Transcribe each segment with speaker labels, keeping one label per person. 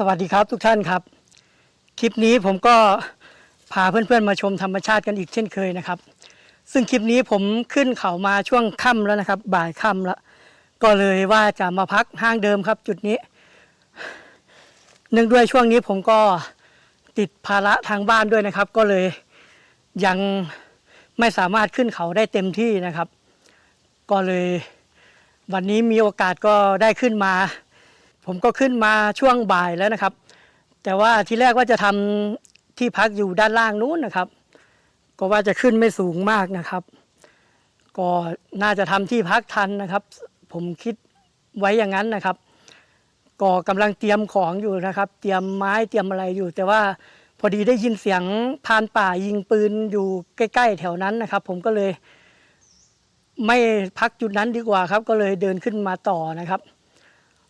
Speaker 1: สวัสดีครับทุกท่านครับ คลิปนี้ผมก็พาเพื่อนๆมาชมธรรมชาติกันอีกเช่นเคยนะครับ ซึ่งคลิปนี้ผมขึ้นเขามาช่วงค่ำแล้วนะครับ บ่ายค่ำแล้วก็เลยว่าจะมาพักห้างเดิมครับ จุดนี้ เนื่องด้วยช่วงนี้ผมก็ติดภาระทางบ้านด้วยนะครับ ก็เลยยังไม่สามารถขึ้นเขาได้เต็มที่นะครับ ก็เลย วันนี้มีโอกาสก็ได้ขึ้นมา ผมก็ขึ้นมาช่วงบ่ายแล้วนะครับ แต่ว่าทีแรกว่าจะทำที่พักอยู่ด้านล่างนู้นนะครับ ก็ว่าจะขึ้นไม่สูงมากนะครับ ก็น่าจะทำที่พักทันนะครับ ผมคิดไว้อย่างนั้นนะครับ ก็กำลังเตรียมของอยู่นะครับ เตรียมไม้เตรียมอะไรอยู่ แต่ว่าพอดีได้ยินเสียงพานป่ายิงปืนอยู่ใกล้ ๆ แถวนั้นนะครับ ผมก็เลย ไม่พักจุดนั้นดีกว่าครับ ก็เลยเดินขึ้นมาต่อนะครับ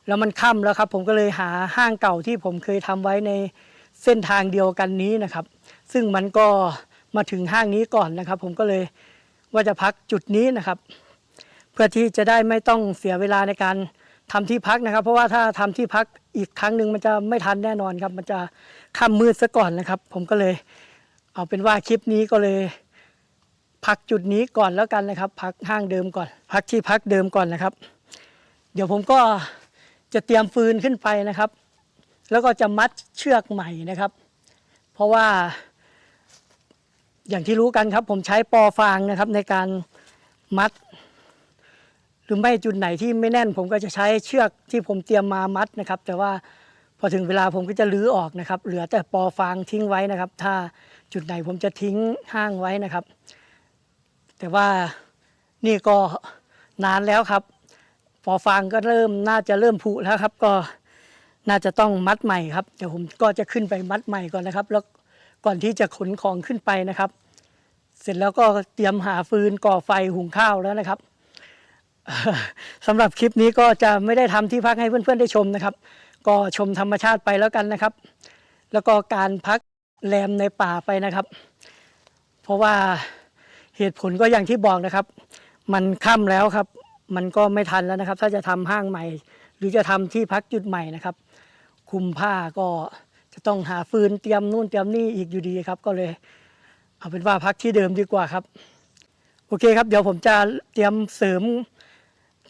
Speaker 1: แล้วมันค่ำแล้วครับ ผมก็เลยหาห้างเก่าที่ผมเคยทำไว้ในเส้นทางเดียวกันนี้นะครับ ซึ่งมันก็มาถึงห้างนี้ก่อนนะครับ ผมก็เลยว่าจะพักจุดนี้นะครับ เพื่อที่จะได้ไม่ต้องเสียเวลาในการทำที่พักนะครับ เพราะว่าถ้าทำที่พักอีกครั้งหนึ่งมันจะไม่ทันแน่นอนครับ มันจะค่ำมืดซะก่อนนะครับ ผมก็เลย เอาเป็นว่าคลิปนี้ก็เลย พักจุดนี้ก่อนแล้วกันนะครับ พักห้างเดิมก่อน พักที่พักเดิมก่อนนะครับ เดี๋ยวผมก็ จะเตรียมฟืนขึ้นไปนะครับ แล้วก็จะมัดเชือกใหม่นะครับ เพราะว่า อย่างที่รู้กันครับ ผมใช้ปอฟางนะครับ ในการมัด หรือไม่จุดไหนที่ไม่แน่น ผมก็จะใช้เชือกที่ผมเตรียมมามัดนะครับ แต่ว่าพอถึงเวลาผมก็จะลื้อออกนะครับ เหลือแต่ปอฟางทิ้งไว้นะครับ ถ้าจุดไหนผมจะทิ้งห้างไว้นะครับ แต่ว่านี่ก็นานแล้วครับ พอฟางก็เริ่มน่าจะเริ่มผุแล้วครับ ก็น่าจะต้องมัดใหม่ครับเดี๋ยวผมก็จะขึ้นไปมัดใหม่ก่อนนะครับ แล้วก่อนที่จะขนของขึ้นไปนะครับ เสร็จแล้วก็เตรียมหาฟืนก่อไฟหุงข้าวแล้วนะครับสำหรับคลิปนี้ก็จะไม่ได้ทำที่พักให้เพื่อนๆได้ชมนะครับ ก็ชมธรรมชาติไปแล้วกันนะครับ แล้วก็การพักแรมในป่าไปนะครับ เพราะว่าเหตุผลก็อย่างที่บอกนะครับ มันค่ำแล้วครับ มันก็ไม่ทันแล้วนะครับ ถ้าจะทำห้างใหม่ หรือจะทำที่พักจุดใหม่นะครับ คุมผ้าก็จะต้องหาฟืนเตรียมนู่นเตรียมนี่อีกอยู่ดีครับ ก็เลย เอาเป็นว่าพักที่เดิมดีกว่าครับ โอเคครับ เดี๋ยวผมจะเตรียมเสริม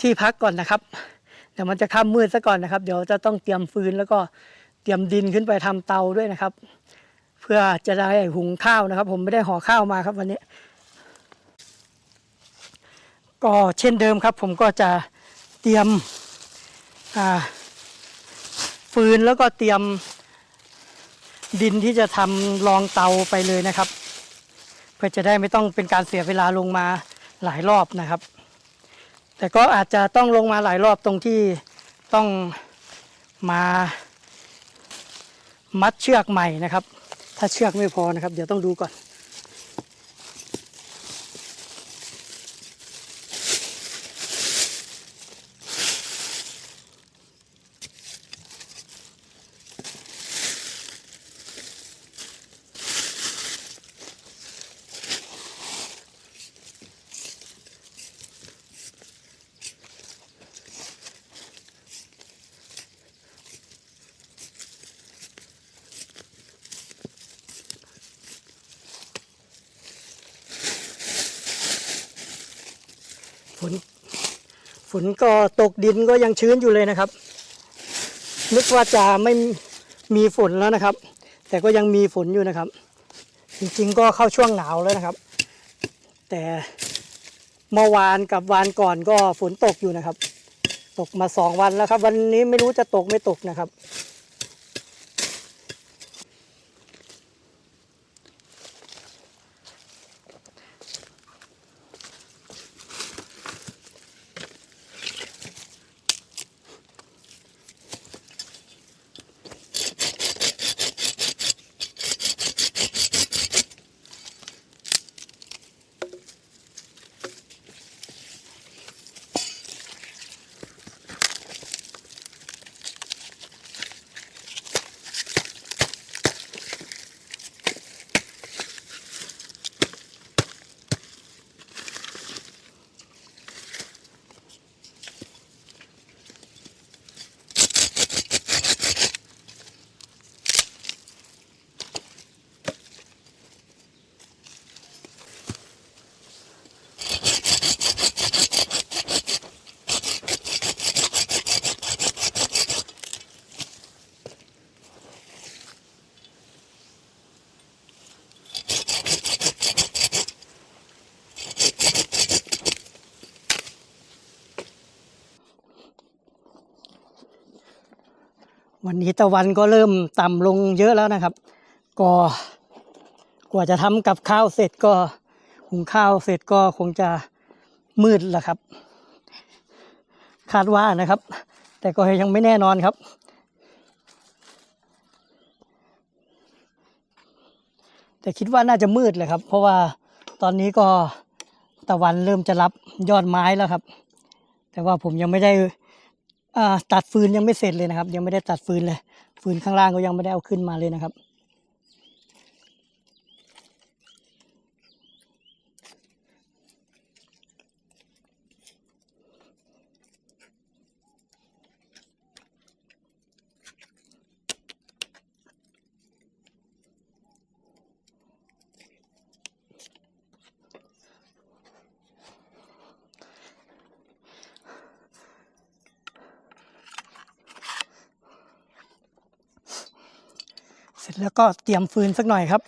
Speaker 1: ที่พักก่อนนะครับเดี๋ยวมันจะค่ำมืดซะก่อนนะครับ เดี๋ยวจะต้องเตรียมฟืนแล้วก็เตรียมดินขึ้นไปทำเตาด้วยนะครับ เพื่อจะได้หุงข้าวนะครับ ผมไม่ได้ห่อข้าวมาครับวันนี้ ก็เช่นเดิมครับ ผมก็จะเตรียมฟืนแล้วก็เตรียมดินที่จะทำรองเตาไปเลยนะครับ เพื่อจะได้ไม่ต้องเป็นการเสียเวลาลงมาหลายรอบนะครับ แต่ก็อาจจะต้องลงมาหลายรอบตรงที่ต้องมามัดเชือกใหม่นะครับ ถ้าเชือกไม่พอนะครับ เดี๋ยวต้องดูก่อน ก็ตกดินก็ยังชื้นอยู่เลยนะครับ นึกว่าจะไม่มีฝนแล้วนะครับ แต่ก็ยังมีฝนอยู่นะครับ จริงๆก็เข้าช่วงหนาวแล้วนะครับ แต่เมื่อวานกับวานก่อนก็ฝนตกอยู่นะครับ ตกมาสองวันแล้วครับ วันนี้ไม่รู้จะตกไม่ตกนะครับ วันนี้ตะวันก็เริ่มต่ำลงเยอะแล้วนะครับ ก็กว่าจะทำกับข้าวเสร็จก็หุงข้าวเสร็จก็คงจะมืดแล้วครับ คาดว่านะครับ แต่ก็ยังไม่แน่นอนครับ แต่คิดว่าน่าจะมืดเลยครับ เพราะว่าตอนนี้ก็ตะวันเริ่มจะรับยอดไม้แล้วครับ แต่ว่าผมยังไม่ได้ ตัดฟืนยังไม่เสร็จเลยนะครับ ยังไม่ได้ตัดฟืนเลย ฟืนข้างล่างก็ยังไม่ได้เอาขึ้นมาเลยนะครับ ร็จแล้วก็เตรียมฟืนสักหน่อยครับ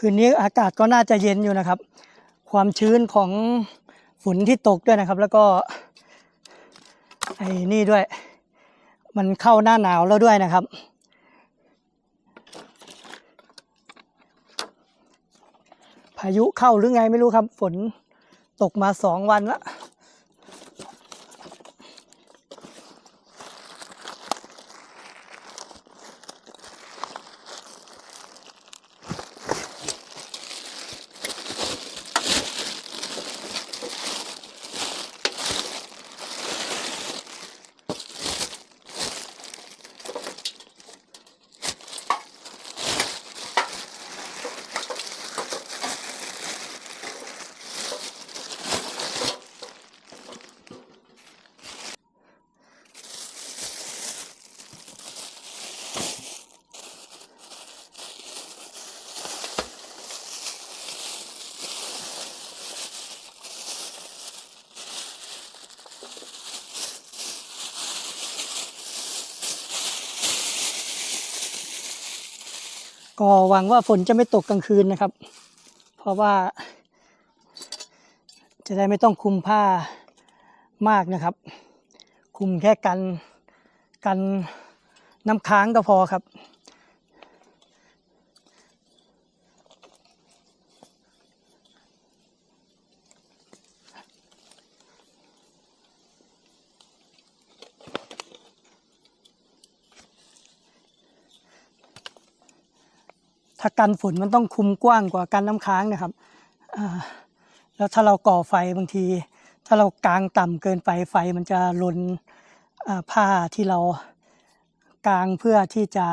Speaker 1: คืนนี้อากาศก็น่าจะเย็นอยู่นะครับ ความชื้นของ ฝนที่ตกด้วยนะครับ แล้วก็ไอ้นี่ด้วย มันเข้าหน้าหนาวแล้วด้วยนะครับ พายุเข้าหรือไงไม่รู้ครับ ฝนตกมาสองวันละ ก็หวังว่าฝนจะไม่ตกกลางคืนนะครับ เพราะว่า จะได้ไม่ต้องคุมผ้ามากนะครับ คุมแค่กันกันน้ำค้างก็พอครับ ถ้ากันฝนมันต้องคุมกว้างกว่ากันน้ำค้างนะครับแล้วถ้าเราก่อไฟบางที ถ้าเรากางต่ำเกินไปไฟมันจะลนผ้าที่เรากางเพื่อที่จะ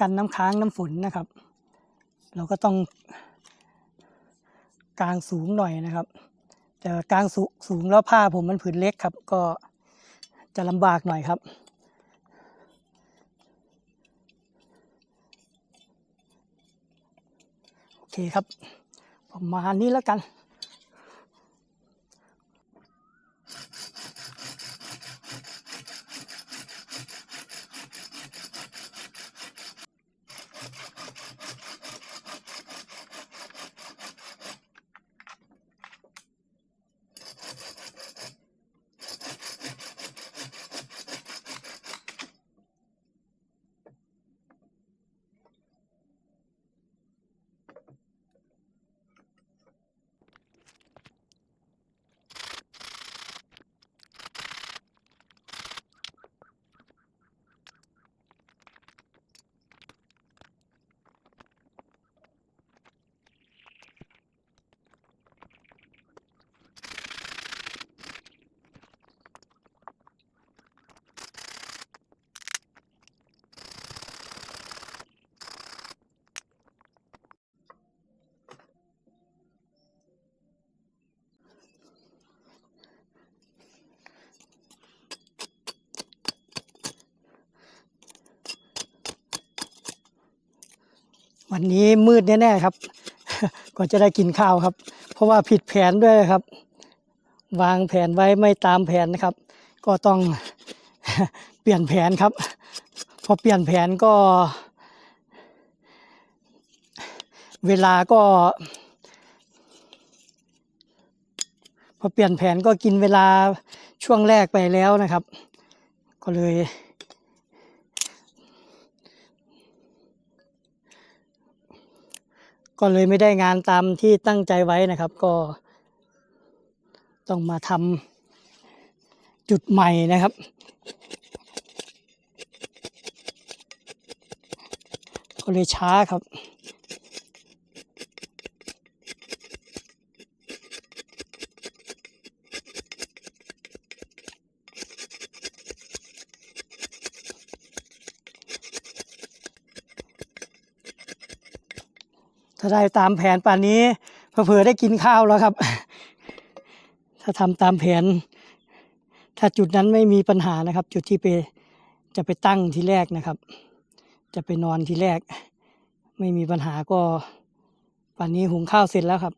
Speaker 1: กันน้ำค้างน้ำฝนนะครับ เราก็ต้องกางสูงหน่อยนะครับ แต่กางสูสูงแล้วผ้าผมมันผืนเล็กครับ ก็จะลำบากหน่อยครับ โอ เคครับ ประมาณนี้แล้วกัน วันนี้มืดแน่ๆครับก่อนจะได้กินข้าวครับ เพราะว่าผิดแผนด้วยครับ วางแผนไว้ไม่ตามแผนนะครับ ก็ต้องเปลี่ยนแผนครับ พอเปลี่ยนแผนก็ เวลาก็พอเปลี่ยนแผนก็กินเวลาช่วงแรกไปแล้วนะครับ ก็เลย ก็เลยไม่ได้งานตามที่ตั้งใจไว้นะครับ ก็ ต้องมาทำจุดใหม่นะครับ ก็เลยช้าครับ ถ้าได้ตามแผนป่านนี้เผลอๆได้กินข้าวแล้วครับ ถ้าทำตามแผน ถ้าจุดนั้นไม่มีปัญหานะครับ จุดที่ไปจะไปตั้งที่แรกนะครับ จะไปนอนที่แรก ไม่มีปัญหาก็ป่านนี้หุงข้าวเสร็จแล้วครับ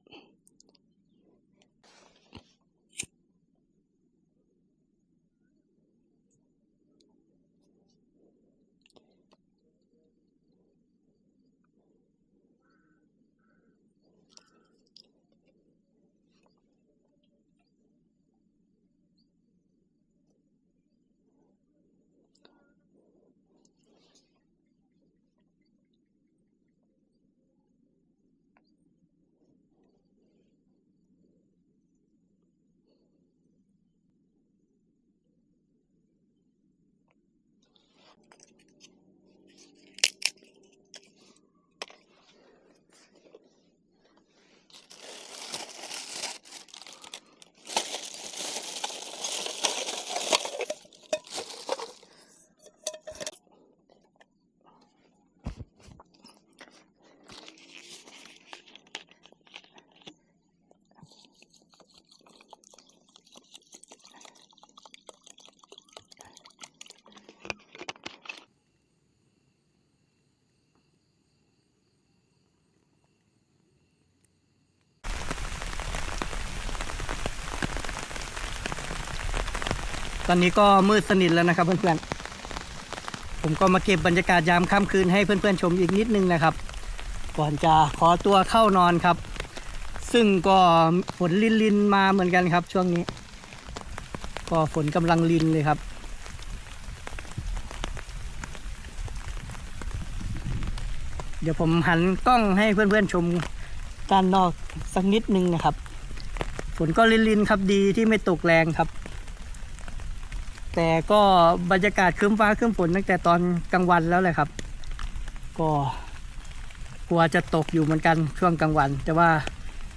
Speaker 1: ตอนนี้ก็มืดสนิทแล้วนะครับเพื่อนๆ ผมก็มาเก็บบรรยากาศยามค่ำคืนให้เพื่อนๆชมอีกนิดนึงนะครับ ก่อนจะขอตัวเข้านอนครับ ซึ่งก็ฝนลินลินๆมาเหมือนกันครับ ช่วงนี้ ก็ฝนกำลังลินเลยครับเดี๋ยวผมหันกล้องให้เพื่อนๆชมด้านนอกสักนิดนึงนะครับ ฝนก็ลินๆครับดีที่ไม่ตกแรงครับ แต่ก็บรรยากาศครึ้มฟ้าครึ้มฝนตั้งแต่ตอนกลางวันแล้วแหละครับ ก็กลัวจะตกอยู่เหมือนกันช่วงกลางวัน แต่ว่า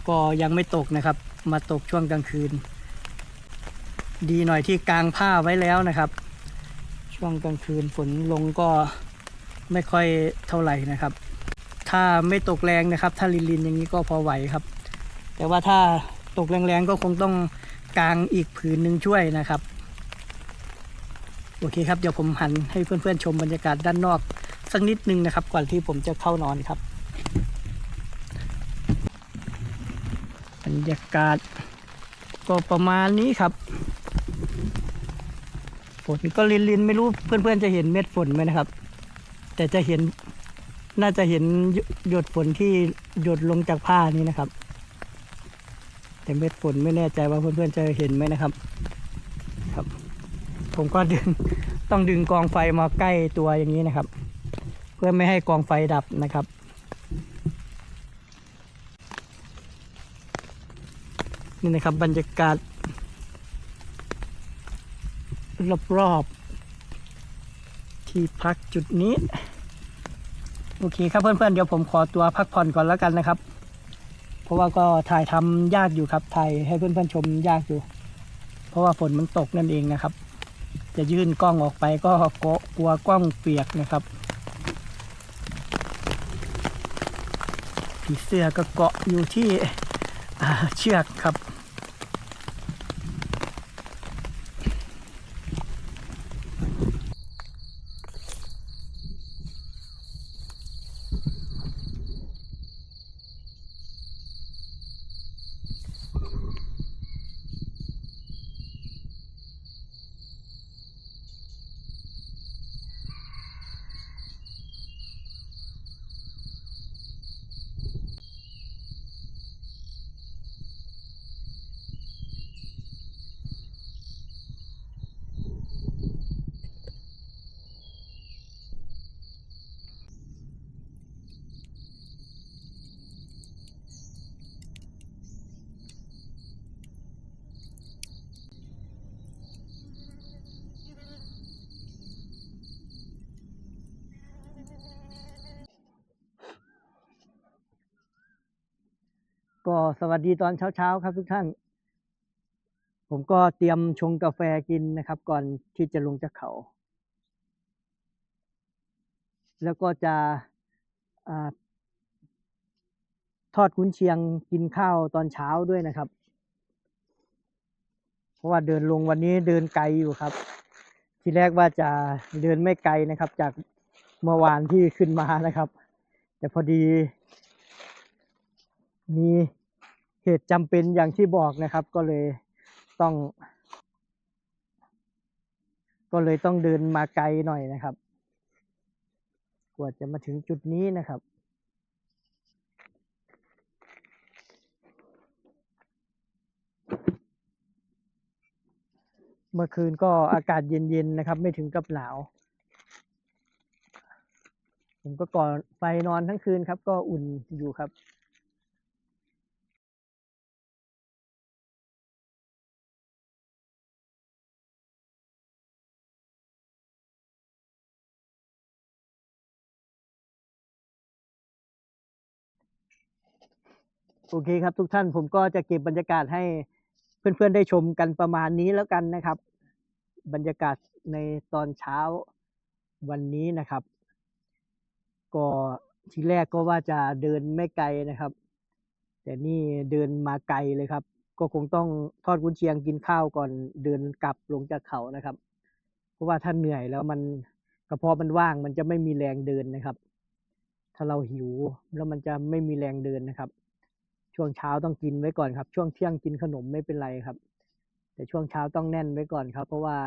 Speaker 1: ก็ยังไม่ตกนะครับ มาตกช่วงกลางคืน ดีหน่อยที่กางผ้าไว้แล้วนะครับ ช่วงกลางคืนฝนลงก็ไม่ค่อยเท่าไหร่นะครับ ถ้าไม่ตกแรงนะครับ ถ้าลินๆอย่างนี้ก็พอไหวครับ แต่ว่าถ้าตกแรงๆก็คงต้องกางอีกผืนหนึ่งช่วยนะครับ โอเคครับเดี๋ยวผมหันให้เพื่อนๆชมบรรยากาศด้านนอกสักนิดนึงนะครับ ก่อนที่ผมจะเข้านอนครับ บรรยากาศก็ประมาณนี้ครับฝนก็ลินๆไม่รู้เพื่อนๆจะเห็นเม็ดฝนไหมนะครับ แต่จะเห็นน่าจะเห็นหยดฝนที่หยดลงจากผ้านี้นะครับ แต่เม็ดฝนไม่แน่ใจว่าเพื่อนๆจะเห็นไหมนะครับครับ ผมก็ดึงต้องดึงกองไฟมาใกล้ตัวอย่างนี้นะครับ เพื่อไม่ให้กองไฟดับนะครับ นี่นะครับบรรยากาศรอบๆที่พักจุดนี้ โอเคครับเพื่อนๆเดี๋ยวผมขอตัวพักผ่อนก่อนแล้วกันนะครับ เพราะว่าก็ถ่ายทำยากอยู่ครับถ่ายให้เพื่อนๆชมยากอยู่ เพราะว่าฝนมันตกนั่นเองนะครับ จะยื่นกล้องออกไปก็กลัวกล้องเปียกนะครับผีเสื้อก็เกาะอยู่ที่เชือกครับ ก็สวัสดีตอนเช้าๆครับทุกท่าน ผมก็เตรียมชงกาแฟกินนะครับ ก่อนที่จะลงจากเขา แล้วก็จะอทอดกุนเชียงกินข้าวตอนเช้าด้วยนะครับ เพราะว่าเดินลงวันนี้เดินไกลอยู่ครับ ทีแรกว่าจะเดินไม่ไกลนะครับ จากเมื่อวานที่ขึ้นมานะครับ แต่พอดีมี เหตุจำเป็นอย่างที่บอกนะครับ ก็เลยต้อง ก็เลยต้องเดินมาไกลหน่อยนะครับ กว่าจะมาถึงจุดนี้นะครับเมื่อคืนก็อากาศเย็นๆนะครับ ไม่ถึงกับหนาว ผมก็ก่อไฟนอนทั้งคืนครับ ก็อุ่นอยู่ครับ โอเคครับ ทุกท่านผมก็จะเก็บบรรยากาศให้เพื่อนๆได้ชมกันประมาณนี้แล้วกันนะครับ บรรยากาศในตอนเช้าวันนี้นะครับ ก็ทีแรกก็ว่าจะเดินไม่ไกลนะครับ แต่นี่เดินมาไกลเลยครับ ก็คงต้องทอดกุนเชียงกินข้าวก่อนเดินกลับลงจากเขานะครับ เพราะว่าถ้าเหนื่อยแล้วมันกระเพาะมันว่างมันจะไม่มีแรงเดินนะครับ ถ้าเราหิวแล้วมันจะไม่มีแรงเดินนะครับ ช่วงเช้าต้องกินไว้ก่อนครับ ช่วงเที่ยงกินขนมไม่เป็นไรครับ แต่ช่วงเช้าต้องแน่นไว้ก่อนครับ เพราะว่า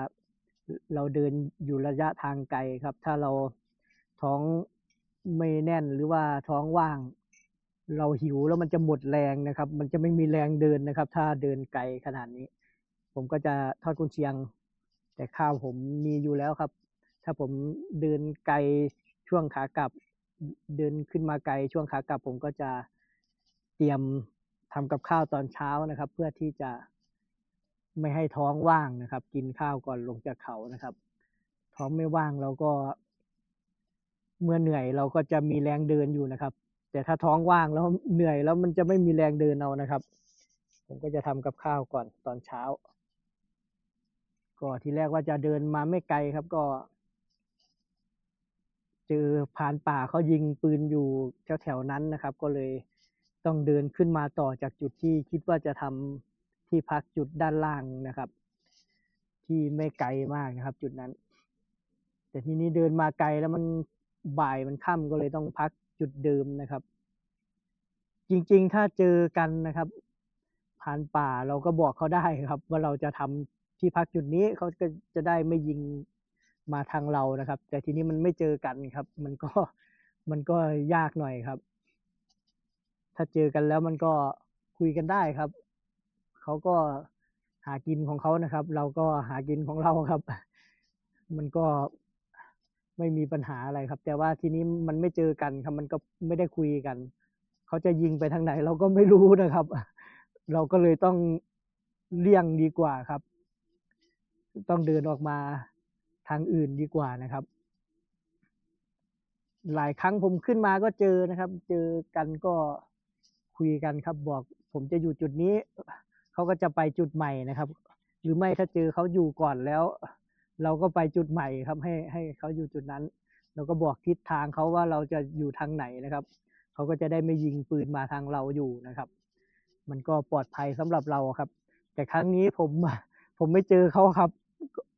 Speaker 1: เราเดินอยู่ระยะทางไกลครับ ถ้าเราท้องไม่แน่นหรือว่าท้องว่าง เราหิวแล้วมันจะหมดแรงนะครับ มันจะไม่มีแรงเดินนะครับ ถ้าเดินไกลขนาดนี้ ผมก็จะทอดกุนเชียง แต่ข้าวผมมีอยู่แล้วครับ ถ้าผมเดินไกลช่วงขากลับ เดินขึ้นมาไกลช่วงขากลับ ผมก็จะ เตรียมทำกับข้าวตอนเช้านะครับ เพื่อที่จะไม่ให้ท้องว่างนะครับ กินข้าวก่อนลงจากเขานะครับ ท้องไม่ว่างเราก็ เมื่อเหนื่อยเราก็จะมีแรงเดินอยู่นะครับ แต่ถ้าท้องว่างแล้วเหนื่อยแล้วมันจะไม่มีแรงเดินเอานะครับ ผมก็จะทำกับข้าวก่อนตอนเช้า ก็ทีแรกว่าจะเดินมาไม่ไกลครับก็เจอพรานป่าเขายิงปืนอยู่แถวๆนั้นนะครับ ก็เลย ต้องเดินขึ้นมาต่อจากจุดที่คิดว่าจะทำที่พักจุดด้านล่างนะครับ ที่ไม่ไกลมากนะครับ จุดนั้น แต่ทีนี้เดินมาไกลแล้วมันบ่ายมันค่ำก็เลยต้องพักจุดเดิมนะครับ จริงๆ ถ้าเจอกันนะครับผ่านป่าเราก็บอกเขาได้ครับ ว่าเราจะทำที่พักจุดนี้เขาก็จะได้ไม่ยิงมาทางเรานะครับ แต่ทีนี้มันไม่เจอกันครับ มันก็มันก็ยากหน่อยครับ ถ้าเจอกันแล้วมันก็คุยกันได้ครับ เขาก็หากินของเขานะครับ เราก็หากินของเราครับ มันก็ไม่มีปัญหาอะไรครับ แต่ว่าทีนี้มันไม่เจอกันครับ มันก็ไม่ได้คุยกัน เขาจะยิงไปทางไหน เราก็ไม่รู้นะครับ เราก็เลยต้องเลี่ยงดีกว่าครับ ต้องเดินออกมาทางอื่นดีกว่านะครับ หลายครั้งผมขึ้นมาก็เจอนะครับ เจอกันก็ คุยกันครับ บอกผมจะอยู่จุดนี้ เขาก็จะไปจุดใหม่นะครับ หรือไม่ถ้าเจอเขาอยู่ก่อนแล้ว เราก็ไปจุดใหม่ครับ ให้ให้เขาอยู่จุดนั้นเราก็บอกทิศทางเขาว่าเราจะอยู่ทางไหนนะครับเขาก็จะได้ไม่ยิงปืนมาทางเราอยู่นะครับ มันก็ปลอดภัยสำหรับเราครับ แต่ครั้งนี้ผมผมไม่เจอเขาครับ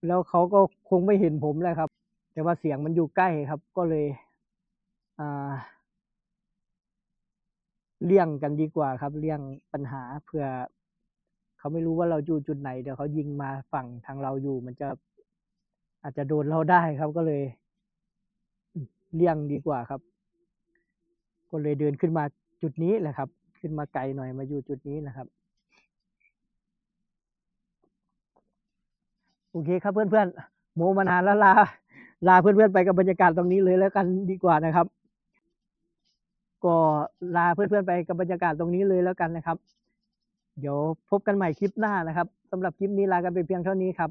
Speaker 1: แล้วเขาก็คงไม่เห็นผมแหละครับ แต่ว่าเสียงมันอยู่ใกล้ครับ ก็เลย อ่า เลี่ยงกันดีกว่าครับ เลี่ยงปัญหาเผื่อเขาไม่รู้ว่าเราอยู่จุดไหน เดี๋ยวเขายิงมาฝั่งทางเราอยู่ มันจะอาจจะโดนเราได้ครับก็เลยเลี่ยงดีกว่าครับ ก็เลยเดินขึ้นมาจุดนี้แหละครับ ขึ้นมาไกลหน่อยมาอยู่จุดนี้นะครับโอเคครับเพื่อนๆโมมานานแล้วลาลาเพื่อนๆไปกับบรรยากาศตรงนี้เลยแล้วกันดีกว่านะครับ ก็ลาเพื่อนๆไปกับบรรยากาศตรงนี้เลยแล้วกันนะครับ เดี๋ยวพบกันใหม่คลิปหน้านะครับสำหรับคลิปนี้ลากันไปเพียงเท่านี้ครับ